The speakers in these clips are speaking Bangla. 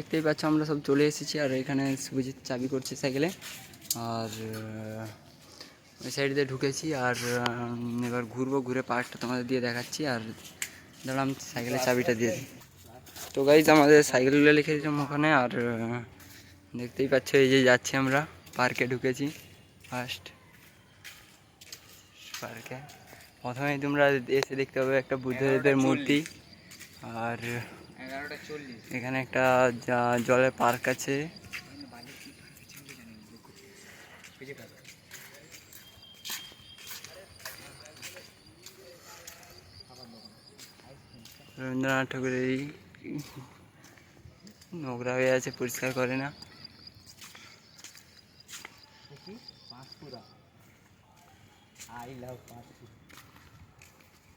দেখতেই পাচ্ছ আমরা সব চলে এসেছি আর এখানে সুজিত চাবি করছে সাইকেলে। আর ওই সাইড দিয়ে ঢুকেছি আর এবার ঘুরবো ঘুরে পার্কটা তোমাদের দিয়ে দেখাচ্ছি আর দাঁড়াম সাইকেলের চাবিটা দিয়ে দিই। তো গাইজ আমাদের সাইকেলগুলো লিখে দিলাম ওখানে আর দেখতেই পাচ্ছ এই যে যাচ্ছি আমরা পার্কে ঢুকেছি ফার্স্ট পার্কে। প্রথমেই তোমরা এসে দেখতে পাবে একটা বুদ্ধদেবের মূর্তি আর এখানে একটা জলের পার্ক আছে। রবীন্দ্রনাথ ঠাকুরের এই নোংরা হয়ে আছে পরিষ্কার করে না। আই লাভ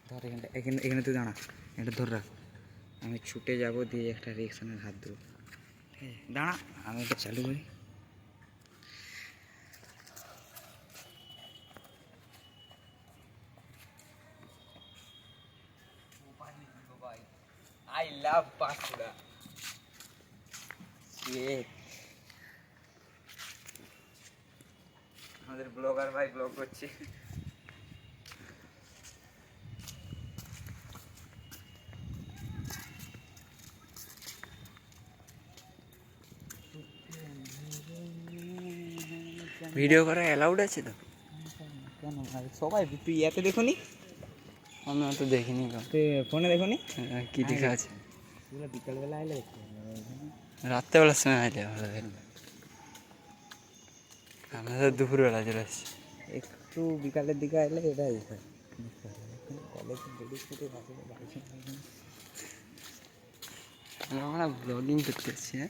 ধর এখানটা এখানে এখানে তুই দাঁড়া এটা ধর রাখ। আমি ছুটে যাব দিয়ে একটা রিয়েকশনের হাত দেবো ঠিক আছে? দাঁড়া, আমি এটা চালু করি। আই লাভ পাঁশকুড়া আমাদের ব্লগার ভাই ব্লগ করছে। ভিডিও করা অ্যালাউড আছে তো? কেন? ভাই সবাই তুই এতে দেখুনি? আমি অত দেখিনি। তুই ফোনে দেখুনি? হ্যাঁ, কি লেখা আছে? বিকালবেলা আইলে। রাত্রেবেলার সময় আইলে ভালো আমরা তো দুপুরবেলা চলে আসছি। একটু বিকালের দিকে আইলে এটা কলেজ আমরা ব্লগিং করতে হ্যাঁ?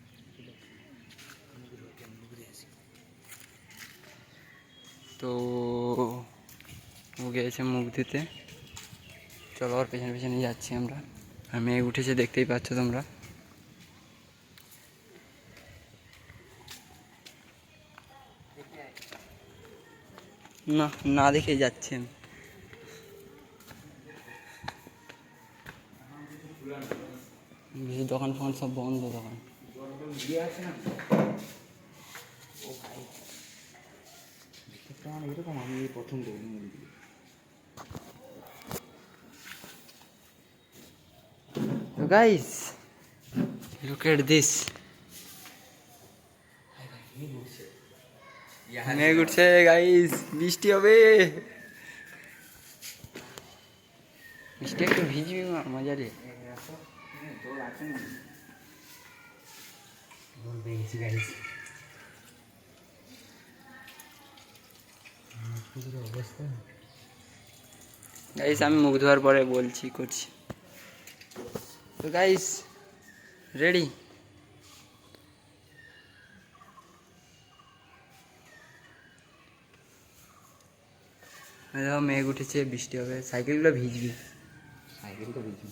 তো ও গিয়েছে মুখ দিতে চলো ওর পেছনে পেছনে যাচ্ছি আমরা। আর উঠেছে দেখতেই পাচ্ছ তোমরা। না না দেখে যাচ্ছি দোকান ফোকান সব বন্ধ দোকান। প্রাণ এরকম আমি এই প্রথম দেখি মন্দির তো গাইস লুক এট দিস মেঘ উঠছে গাইস বৃষ্টি হবে বৃষ্টি একটু ভিজবি মজা রে জল আছে না জল গেছি গাইস গাইস আমি মুখ ধোয়ার পরে বলছি, করছি। তো গাইস রেডি দেখো মেঘ উঠেছে, বৃষ্টি হবে। সাইকেলগুলো ভিজবি। সাইকেল তো বুঝি